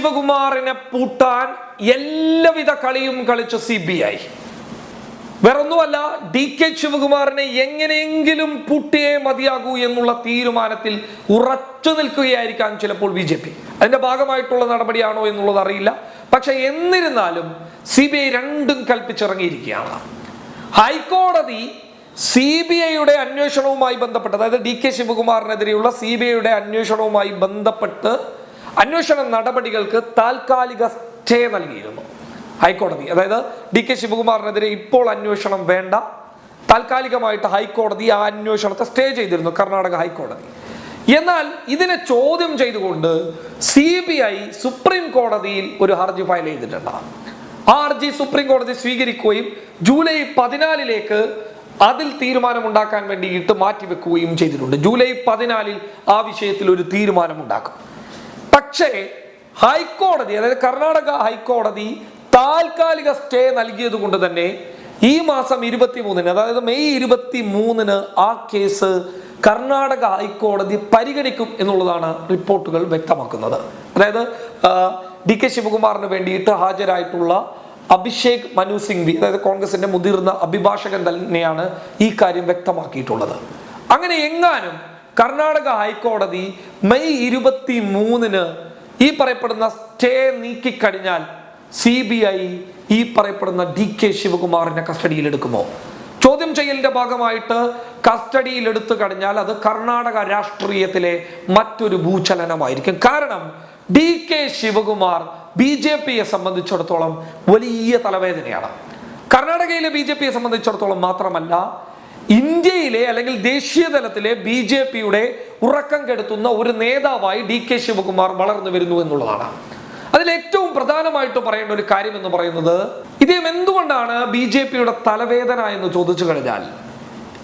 ശിവകുമാറിനെ പൂട്ടാൻ എല്ലാവിധ കളിയും കളിച്ച സി ബി ഐ വേറൊന്നുമല്ല ഡി കെ ശിവകുമാറിനെ എങ്ങനെയെങ്കിലും പൂട്ടിയേ മതിയാകൂ എന്നുള്ള തീരുമാനത്തിൽ ഉറച്ചു നിൽക്കുകയായിരിക്കാം ചിലപ്പോൾ ബി ജെ പി അതിന്റെ ഭാഗമായിട്ടുള്ള നടപടിയാണോ എന്നുള്ളത് അറിയില്ല. പക്ഷെ എന്നിരുന്നാലും സി ബി ഐ രണ്ടും കൽപ്പിച്ചിറങ്ങിയിരിക്കുകയാണ്. ഹൈക്കോടതി സി ബി ഐയുടെ അന്വേഷണവുമായി ബന്ധപ്പെട്ട് അതായത് ഡി കെ ശിവകുമാറിനെതിരെയുള്ള സി ബി ഐയുടെ അന്വേഷണവുമായി ബന്ധപ്പെട്ട് അന്വേഷണ നടപടികൾക്ക് താൽക്കാലിക സ്റ്റേ നൽകിയിരുന്നു ഹൈക്കോടതി. അതായത് ഡി കെ ശിവകുമാറിനെതിരെ ഇപ്പോൾ അന്വേഷണം വേണ്ട. താൽക്കാലികമായിട്ട് ഹൈക്കോടതി ആ അന്വേഷണത്തെ സ്റ്റേ ചെയ്തിരുന്നു കർണാടക ഹൈക്കോടതി. എന്നാൽ ഇതിനെ ചോദ്യം ചെയ്തുകൊണ്ട് സി ബി ഐ സുപ്രീം കോടതിയിൽ ഒരു ഹർജി ഫയൽ ചെയ്തിട്ടുണ്ട്. ആ ഹർജി സുപ്രീം കോടതി സ്വീകരിക്കുകയും ജൂലൈ പതിനാലിലേക്ക് അതിൽ തീരുമാനമുണ്ടാക്കാൻ വേണ്ടിയിട്ട് മാറ്റിവെക്കുകയും ചെയ്തിട്ടുണ്ട്. ജൂലൈ പതിനാലിൽ ആ വിഷയത്തിൽ ഒരു തീരുമാനമുണ്ടാക്കും. പക്ഷേ ഹൈക്കോടതി അതായത് കർണാടക ഹൈക്കോടതി താൽക്കാലിക സ്റ്റേ നൽകിയത് കൊണ്ട് തന്നെ ഈ മാസം ഇരുപത്തി മൂന്നിന് അതായത് മെയ് ഇരുപത്തി മൂന്നിന് ആ കേസ് കർണാടക ഹൈക്കോടതി പരിഗണിക്കും എന്നുള്ളതാണ് റിപ്പോർട്ടുകൾ വ്യക്തമാക്കുന്നത്. അതായത് ഡി കെ ശിവകുമാറിന് വേണ്ടിയിട്ട് ഹാജരായിട്ടുള്ള അഭിഷേക് മനു സിംഗ്വി അതായത് കോൺഗ്രസിന്റെ മുതിർന്ന അഭിഭാഷകൻ തന്നെയാണ് ഈ കാര്യം വ്യക്തമാക്കിയിട്ടുള്ളത്. അങ്ങനെ എങ്ങാനും കർണാടക ഹൈക്കോടതി മെയ് ഇരുപത്തി മൂന്നിന് ഈ പറയപ്പെടുന്ന സ്റ്റേ നീക്കിക്കഴിഞ്ഞാൽ സി ബി ഐ ഈ പറയപ്പെടുന്ന ഡി കെ ശിവകുമാറിനെ കസ്റ്റഡിയിൽ എടുക്കുമോ? ചോദ്യം ചെയ്യലിന്റെ ഭാഗമായിട്ട് കസ്റ്റഡിയിൽ എടുത്തു കഴിഞ്ഞാൽ അത് കർണാടക രാഷ്ട്രീയത്തിലെ മറ്റൊരു ഭൂചലനമായിരിക്കും. കാരണം D K Shivakumar B J പിയെ സംബന്ധിച്ചിടത്തോളം വലിയ തലവേദനയാണ്. കർണാടകയിലെ ബി ജെ പിയെ സംബന്ധിച്ചിടത്തോളം മാത്രമല്ല ഇന്ത്യയിലെ അല്ലെങ്കിൽ ദേശീയ തലത്തിലെ ബി ജെ പിയുടെ ഉറക്കം കെടുത്തുന്ന ഒരു നേതാവായി ഡി കെ ശിവകുമാർ വളർന്നു വരുന്നു എന്നുള്ളതാണ്. അതിൽ ഏറ്റവും പ്രധാനമായിട്ട് പറയേണ്ട ഒരു കാര്യം എന്ന് പറയുന്നത് ഇദ്ദേഹം എന്തുകൊണ്ടാണ് ബി ജെ പിയുടെ തലവേദന എന്ന് ചോദിച്ചു കഴിഞ്ഞാൽ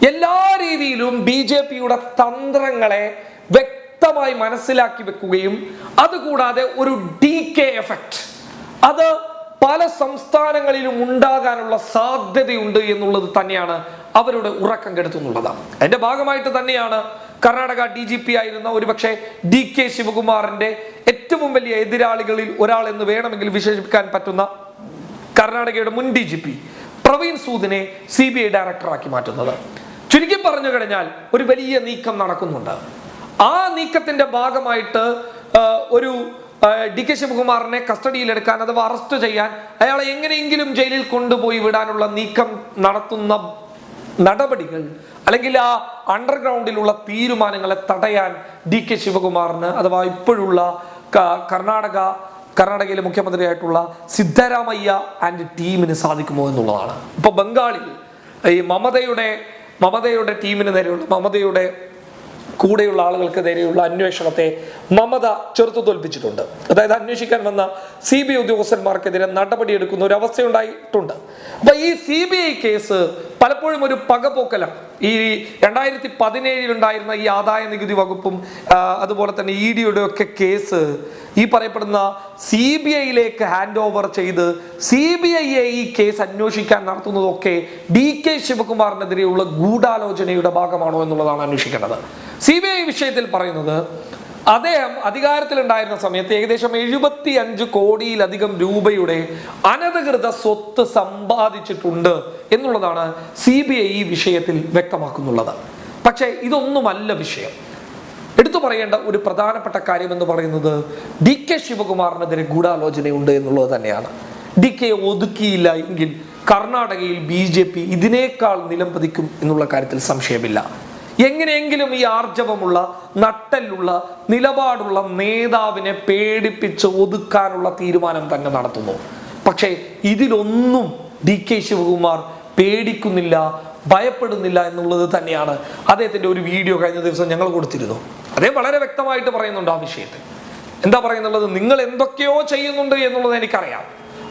എല്ലാ രീതിയിലും ബി ജെ പിയുടെ തന്ത്രങ്ങളെ വ്യക്തമായി മനസ്സിലാക്കി വെക്കുകയും അതുകൂടാതെ ഒരു ഡി കെ എഫക്റ്റ് അത് പല സംസ്ഥാനങ്ങളിലും ഉണ്ടാകാനുള്ള സാധ്യതയുണ്ട് എന്നുള്ളത് തന്നെയാണ് അവരുടെ ഉറക്കം കെടുത്തുന്നുള്ളതാണ്. അതിന്റെ ഭാഗമായിട്ട് തന്നെയാണ് കർണാടക ഡി ജി പി ആയിരുന്ന ഒരുപക്ഷെ ഡി കെ ശിവകുമാറിന്റെ ഏറ്റവും വലിയ എതിരാളികളിൽ ഒരാൾ എന്ന് വേണമെങ്കിൽ വിശേഷിപ്പിക്കാൻ പറ്റുന്ന കർണാടകയുടെ മുൻ ഡി ജി പി പ്രവീൺ സൂദിനെ സി ബി ഐ ഡയറക്ടറാക്കി മാറ്റുന്നത്. ചുരുക്കി പറഞ്ഞു കഴിഞ്ഞാൽ ഒരു വലിയ നീക്കം നടക്കുന്നുണ്ട്. ആ നീക്കത്തിന്റെ ഭാഗമായിട്ട് ഒരു ഡി കെ ശിവകുമാറിനെ കസ്റ്റഡിയിൽ എടുക്കാൻ അഥവാ അറസ്റ്റ് ചെയ്യാൻ അയാളെ എങ്ങനെയെങ്കിലും ജയിലിൽ കൊണ്ടുപോയി വിടാനുള്ള നീക്കം നടത്തുന്ന നടപടികൾ അല്ലെങ്കിൽ ആ അണ്ടർഗ്രൗണ്ടിലുള്ള തീരുമാനങ്ങളെ തടയാൻ ഡി കെ ശിവകുമാറിന് അഥവാ ഇപ്പോഴുള്ള കർണാടക കർണാടകയിലെ മുഖ്യമന്ത്രിയായിട്ടുള്ള സിദ്ധരാമയ്യ ആൻഡ് ടീമിന് സാധിക്കുമോ എന്നുള്ളതാണ്. ഇപ്പൊ ബംഗാളിൽ ഈ മമതയുടെ മമതയുടെ ടീമിന് നേരെയുള്ള മമതയുടെ കൂടെയുള്ള ആളുകൾക്കെതിരെയുള്ള അന്വേഷണത്തെ മമത ചെറുത്തു തോൽപ്പിച്ചിട്ടുണ്ട് അതായത് അന്വേഷിക്കാൻ വന്ന സി ബി ഐ ഉദ്യോഗസ്ഥന്മാർക്കെതിരെ നടപടിയെടുക്കുന്ന ഒരു അവസ്ഥയുണ്ടായിട്ടുണ്ട്. അപ്പൊ ഈ സി ബി ഐ കേസ് പലപ്പോഴും ഒരു പകപോക്കലാണ്. ഈ രണ്ടായിരത്തി പതിനേഴിൽ ഉണ്ടായിരുന്ന ഈ ആദായ നികുതി വകുപ്പും അതുപോലെ തന്നെ ഇ ഡിയുടെ ഒക്കെ കേസ് ഈ പറയപ്പെടുന്ന സി ബി ഐയിലേക്ക് ഹാൻഡ് ഓവർ ചെയ്ത് സി ബി ഐയെ ഈ കേസ് അന്വേഷിക്കാൻ നടത്തുന്നതൊക്കെ ഡി കെ ശിവകുമാറിനെതിരെയുള്ള ഗൂഢാലോചനയുടെ ഭാഗമാണോ എന്നുള്ളതാണ് അന്വേഷിക്കേണ്ടത്. സി ബി ഐ വിഷയത്തിൽ പറയുന്നത് അദ്ദേഹം അധികാരത്തിലുണ്ടായിരുന്ന സമയത്ത് ഏകദേശം എഴുപത്തി അഞ്ച് കോടിയിലധികം രൂപയുടെ അനധികൃത സ്വത്ത് സമ്പാദിച്ചിട്ടുണ്ട് എന്നുള്ളതാണ് സി ബി ഐ ഈ വിഷയത്തിൽ വ്യക്തമാക്കുന്നുള്ളത്. പക്ഷേ ഇതൊന്നുമല്ല വിഷയം. എടുത്തു പറയേണ്ട ഒരു പ്രധാനപ്പെട്ട കാര്യം എന്ന് പറയുന്നത് ഡി കെ ശിവകുമാറിനെതിരെ ഗൂഢാലോചനയുണ്ട് എന്നുള്ളത് തന്നെയാണ്. ഡി കെ ഒതുക്കിയില്ല എങ്കിൽ കർണാടകയിൽ ബി ജെ പി ഇതിനേക്കാൾ നിലംപതിക്കും എന്നുള്ള കാര്യത്തിൽ സംശയമില്ല. എങ്ങനെയെങ്കിലും ഈ ആർജവമുള്ള നട്ടലുള്ള നിലപാടുള്ള നേതാവിനെ പേടിപ്പിച്ച് ഒതുക്കാനുള്ള തീരുമാനം തന്നെ നടത്തുന്നു. പക്ഷേ ഇതിലൊന്നും ഡി കെ ശിവകുമാർ പേടിക്കുന്നില്ല ഭയപ്പെടുന്നില്ല എന്നുള്ളത് തന്നെയാണ് അദ്ദേഹത്തിന്റെ ഒരു വീഡിയോ കഴിഞ്ഞ ദിവസം ഞങ്ങൾ കൊടുത്തിരുന്നു. അദ്ദേഹം വളരെ വ്യക്തമായിട്ട് പറയുന്നുണ്ട് ആ വിഷയത്തിൽ. എന്താ പറയുന്നുള്ളത്? നിങ്ങൾ എന്തൊക്കെയോ ചെയ്യുന്നുണ്ട് എന്നുള്ളത് എനിക്കറിയാം.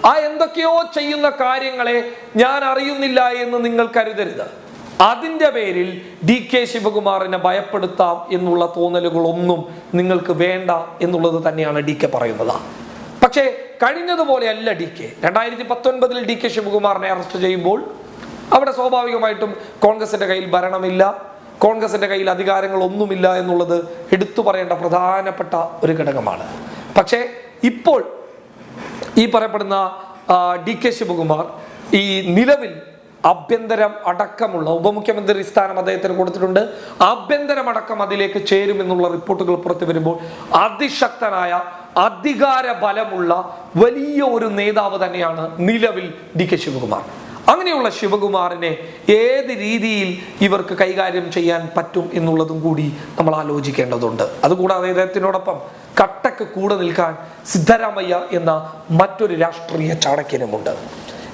ആ എന്തൊക്കെയോ ചെയ്യുന്ന കാര്യങ്ങളെ ഞാൻ അറിയുന്നില്ല എന്ന് നിങ്ങൾ കരുതരുത്. അതിന്റെ പേരിൽ ഡി കെ ശിവകുമാറിനെ ഭയപ്പെടുത്താം എന്നുള്ള തോന്നലുകളൊന്നും നിങ്ങൾക്ക് വേണ്ട എന്നുള്ളത് തന്നെയാണ് ഡി കെ പറയുന്നത്. പക്ഷേ കഴിഞ്ഞതുപോലെയല്ല ഡി കെ. രണ്ടായിരത്തി പത്തൊൻപതിൽ ഡി കെ ശിവകുമാറിനെ അറസ്റ്റ് ചെയ്യുമ്പോൾ അവിടെ സ്വാഭാവികമായിട്ടും കോൺഗ്രസിന്റെ കയ്യിൽ ഭരണമില്ല. കോൺഗ്രസിന്റെ കയ്യിൽ അധികാരങ്ങളൊന്നുമില്ല എന്നുള്ളത് എടുത്തു പറയേണ്ട പ്രധാനപ്പെട്ട ഒരു ഘടകമാണ്. പക്ഷേ ഇപ്പോൾ ഈ പറയപ്പെടുന്ന ഡി കെ ശിവകുമാർ ഈ നിലവിൽ ആഭ്യന്തരം അടക്കമുള്ള ഉപമുഖ്യമന്ത്രി സ്ഥാനം അദ്ദേഹത്തിന് കൊടുത്തിട്ടുണ്ട്. ആഭ്യന്തരം അടക്കം അതിലേക്ക് ചേരുമെന്നുള്ള റിപ്പോർട്ടുകൾ പുറത്തു വരുമ്പോൾ അതിശക്തനായ അധികാര ബലമുള്ള വലിയ ഒരു നേതാവ് തന്നെയാണ് നിലവിൽ ഡി കെ ശിവകുമാർ. അങ്ങനെയുള്ള ശിവകുമാറിനെ ഏത് രീതിയിൽ ഇവർക്ക് കൈകാര്യം ചെയ്യാൻ പറ്റും എന്നുള്ളതും കൂടി നമ്മൾ ആലോചിക്കേണ്ടതുണ്ട്. അതുകൂടാതെ ഇദ്ദേഹത്തിനോടൊപ്പം കട്ടക്ക് കൂടെ നിൽക്കാൻ സിദ്ധരാമയ്യ എന്ന മറ്റൊരു രാഷ്ട്രീയ ചാണക്യനുമുണ്ട്.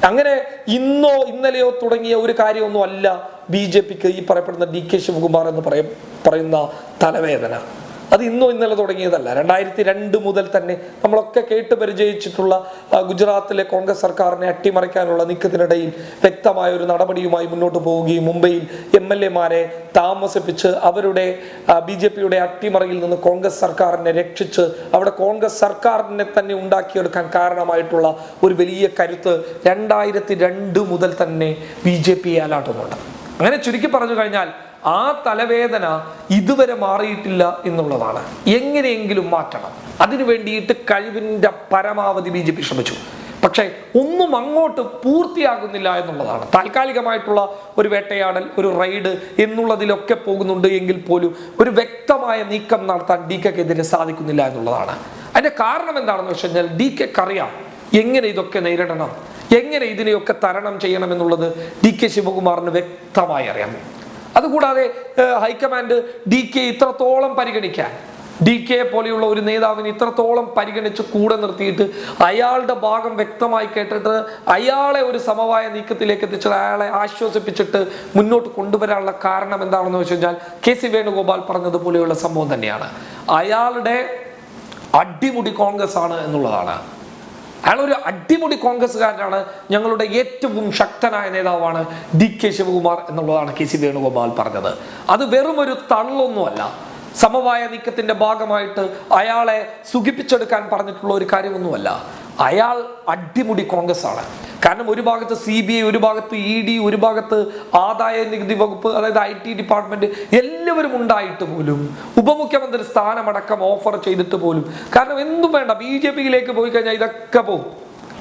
അങ്ങനെ ഇന്നോ ഇന്നലെയോ തുടങ്ങിയ ഒരു കാര്യമൊന്നും അല്ല ബി ജെ പിക്ക് ഈ പറയപ്പെടുന്ന ഡി കെ ശിവകുമാർ എന്ന് പറയ പറയുന്ന തലവേദന. അത് ഇന്നോ ഇന്നലെ തുടങ്ങിയതല്ല. രണ്ടായിരത്തി രണ്ട് മുതൽ തന്നെ നമ്മളൊക്കെ കേട്ട് പരിചയിച്ചിട്ടുള്ള ഗുജറാത്തിലെ കോൺഗ്രസ് സർക്കാരിനെ അട്ടിമറിക്കാനുള്ള നീക്കത്തിനിടയിൽ വ്യക്തമായ ഒരു നടപടിയുമായി മുന്നോട്ട് പോവുകയും മുംബൈയിൽ എം എൽ എമാരെ താമസിപ്പിച്ച് അവരുടെ ബി ജെ പിയുടെ അട്ടിമറിയിൽ നിന്ന് കോൺഗ്രസ് സർക്കാരിനെ രക്ഷിച്ച് അവിടെ കോൺഗ്രസ് സർക്കാരിനെ തന്നെ ഉണ്ടാക്കിയെടുക്കാൻ കാരണമായിട്ടുള്ള ഒരു വലിയ കരുത്ത് രണ്ടായിരത്തി രണ്ട് മുതൽ തന്നെ ബി ജെ പി അലാട്ടുന്നുണ്ട്. അങ്ങനെ ചുരുക്കി പറഞ്ഞു കഴിഞ്ഞാൽ ആ തലവേദന ഇതുവരെ മാറിയിട്ടില്ല എന്നുള്ളതാണ്. എങ്ങനെയെങ്കിലും മാറ്റണം. അതിനു വേണ്ടിയിട്ട് കഴിവിന്റെ പരമാവധി ബി ജെ പി ശ്രമിച്ചു. പക്ഷേ ഒന്നും അങ്ങോട്ട് പൂർത്തിയാകുന്നില്ല എന്നുള്ളതാണ്. താൽക്കാലികമായിട്ടുള്ള ഒരു വേട്ടയാടൽ ഒരു റൈഡ് എന്നുള്ളതിലൊക്കെ പോകുന്നുണ്ട് എങ്കിൽ പോലും ഒരു വ്യക്തമായ നീക്കം നടത്താൻ ഡി കെക്കെതിരെ സാധിക്കുന്നില്ല എന്നുള്ളതാണ്. അതിന്റെ കാരണം എന്താണെന്ന് വെച്ച് കഴിഞ്ഞാൽ ഡി കെക്ക് അറിയാം എങ്ങനെ ഇതൊക്കെ നേരിടണം? എങ്ങനെ ഇതിനെയൊക്കെ തരണം ചെയ്യണം എന്നുള്ളത് ഡി കെ ശിവകുമാറിന് വ്യക്തമായി അറിയാം. അതുകൂടാതെ ഹൈക്കമാൻഡ് ഡി കെ ഇത്രത്തോളം പരിഗണിക്കാൻ ഡി കെ പോലെയുള്ള ഒരു നേതാവിനെ ഇത്രത്തോളം പരിഗണിച്ച് കൂടെ നിർത്തിയിട്ട് അയാളുടെ ഭാഗം വ്യക്തമായി കേട്ടിട്ട് അയാളെ ഒരു സമവായ നീക്കത്തിലേക്ക് എത്തിച്ചത് അയാളെ ആശ്വസിപ്പിച്ചിട്ട് മുന്നോട്ട് കൊണ്ടുവരാനുള്ള കാരണം എന്താണെന്ന് വെച്ച് കഴിഞ്ഞാൽ കെ സി വേണുഗോപാൽ പറഞ്ഞതുപോലെയുള്ള സംഭവം തന്നെയാണ്. അയാളുടെ അടിമുടി കോൺഗ്രസ് ആണ് എന്നുള്ളതാണ്. അയാൾ ഒരു അടിമുടി കോൺഗ്രസ്സുകാരനാണ്. ഞങ്ങളുടെ ഏറ്റവും ശക്തനായ നേതാവാണ് ഡി കെ ശിവകുമാർ എന്നുള്ളതാണ് കെ സി വേണുഗോപാൽ പറഞ്ഞത്. അത് വെറും ഒരു തള്ളൊന്നുമല്ല. സമവായ നീക്കത്തിന്റെ ഭാഗമായിട്ട് അയാളെ സുഖിപ്പിച്ചെടുക്കാൻ പറഞ്ഞിട്ടുള്ള ഒരു കാര്യമൊന്നുമല്ല. അയാൾ അടിമുടി കോൺഗ്രസ് ആണ് കാരണം ഒരു ഭാഗത്ത് സി ബി ഐ ഒരു ഭാഗത്ത് ഇ ഡി ഒരു ഭാഗത്ത് ആദായ നികുതി വകുപ്പ് അതായത് ഐ ടി ഡിപ്പാർട്ട്മെന്റ് എല്ലാവരും ഉണ്ടായിട്ട് പോലും ഉപമുഖ്യമന്ത്രി സ്ഥാനമടക്കം ഓഫർ ചെയ്തിട്ട് പോലും. കാരണം എന്തും വേണ്ട ബി ജെ പിയിലേക്ക് പോയി കഴിഞ്ഞാൽ ഇതൊക്കെ പോകും.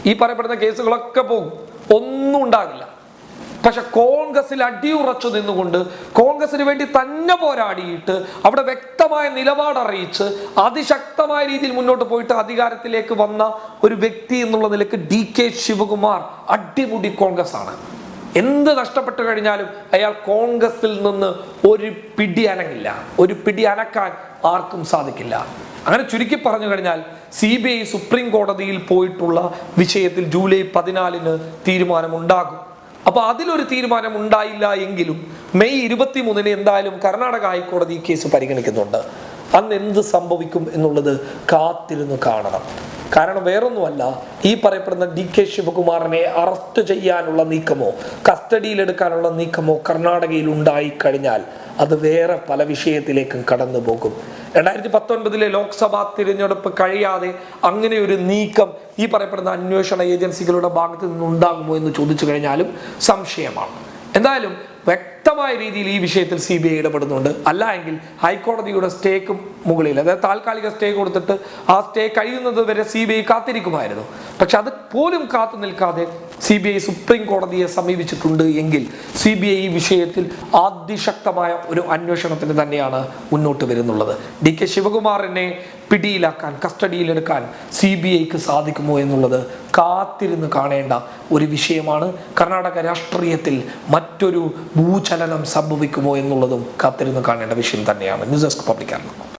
ഈ പറയപ്പെടുന്ന കേസുകളൊക്കെ പോകും. ഒന്നും ഉണ്ടാകില്ല. പക്ഷെ കോൺഗ്രസിൽ അടിയുറച്ചു നിന്നുകൊണ്ട് കോൺഗ്രസിന് വേണ്ടി തന്നെ പോരാടിയിട്ട് അവിടെ വ്യക്തമായ നിലപാട് അറിയിച്ച് അതിശക്തമായ രീതിയിൽ മുന്നോട്ട് പോയിട്ട് അധികാരത്തിലേക്ക് വന്ന ഒരു വ്യക്തി എന്നുള്ള നിലയ്ക്ക് ഡി കെ ശിവകുമാർ അടിമുടി കോൺഗ്രസ് ആണ് എന്ത് നഷ്ടപ്പെട്ടു കഴിഞ്ഞാലും അയാൾ കോൺഗ്രസിൽ നിന്ന് ഒരു പിടി അനങ്ങില്ല. ഒരു പിടി അനക്കാൻ ആർക്കും സാധിക്കില്ല. അങ്ങനെ ചുരുക്കി പറഞ്ഞു കഴിഞ്ഞാൽ സി ബി ഐ സുപ്രീം കോടതിയിൽ പോയിട്ടുള്ള വിഷയത്തിൽ ജൂലൈ പതിനാലിന് തീരുമാനമുണ്ടാകും. അപ്പൊ അതിലൊരു തീരുമാനം ഉണ്ടായില്ല എങ്കിലും മെയ് ഇരുപത്തി മൂന്നിന് എന്തായാലും കർണാടക ഹൈക്കോടതി ഈ കേസ് പരിഗണിക്കുന്നുണ്ട്. അന്ന് എന്ത് സംഭവിക്കും എന്നുള്ളത് കാത്തിരുന്ന് കാണണം. കാരണം വേറൊന്നുമല്ല ഈ പറയപ്പെടുന്ന ഡി കെ ശിവകുമാറിനെ അറസ്റ്റ് ചെയ്യാനുള്ള നീക്കമോ കസ്റ്റഡിയിലെടുക്കാനുള്ള നീക്കമോ കർണാടകയിൽ ഉണ്ടായി കഴിഞ്ഞാൽ അത് വേറെ പല വിഷയത്തിലേക്കും കടന്നു പോകും രണ്ടായിരത്തി പത്തൊൻപതിലെ ലോക്സഭാ തിരഞ്ഞെടുപ്പ് കഴിയാതെ അങ്ങനെ ഒരു നീക്കം ഈ പറയപ്പെടുന്ന അന്വേഷണ ഏജൻസികളുടെ ഭാഗത്ത് നിന്നുണ്ടാകുമോ എന്ന് ചോദിച്ചു കഴിഞ്ഞാലും സംശയമാണ്. എന്തായാലും വ്യക്തമായ രീതിയിൽ ഈ വിഷയത്തിൽ സി ബി ഐ ഇടപെടുന്നുണ്ട്. അല്ല എങ്കിൽ ഹൈക്കോടതിയുടെ സ്റ്റേക്ക് മുകളിൽ അതായത് താൽക്കാലിക സ്റ്റേ കൊടുത്തിട്ട് ആ സ്റ്റേ കഴിയുന്നത് വരെ സി ബി ഐ കാത്തിരിക്കുമായിരുന്നു. പക്ഷെ അത് പോലും കാത്തു നിൽക്കാതെ സി ബി ഐ സുപ്രീം കോടതിയെ സമീപിച്ചിട്ടുണ്ട് എങ്കിൽ സി ബി ഐ ഈ വിഷയത്തിൽ അതിശക്തമായ ഒരു അന്വേഷണത്തിന് തന്നെയാണ് മുന്നോട്ട് വരുന്നുള്ളത്. ഡി കെ ശിവകുമാറിനെ പിടിയിലാക്കാൻ കസ്റ്റഡിയിലെടുക്കാൻ സി ബി ഐക്ക് സാധിക്കുമോ എന്നുള്ളത് കാത്തിരുന്ന് കാണേണ്ട ഒരു വിഷയമാണ്. കർണാടക രാഷ്ട്രീയത്തിൽ മറ്റൊരു ഭൂചലനം സംഭവിക്കുമോ എന്നുള്ളതും കാത്തിരുന്ന് കാണേണ്ട വിഷയം തന്നെയാണ്. News desk പബ്ലിക്കാണ്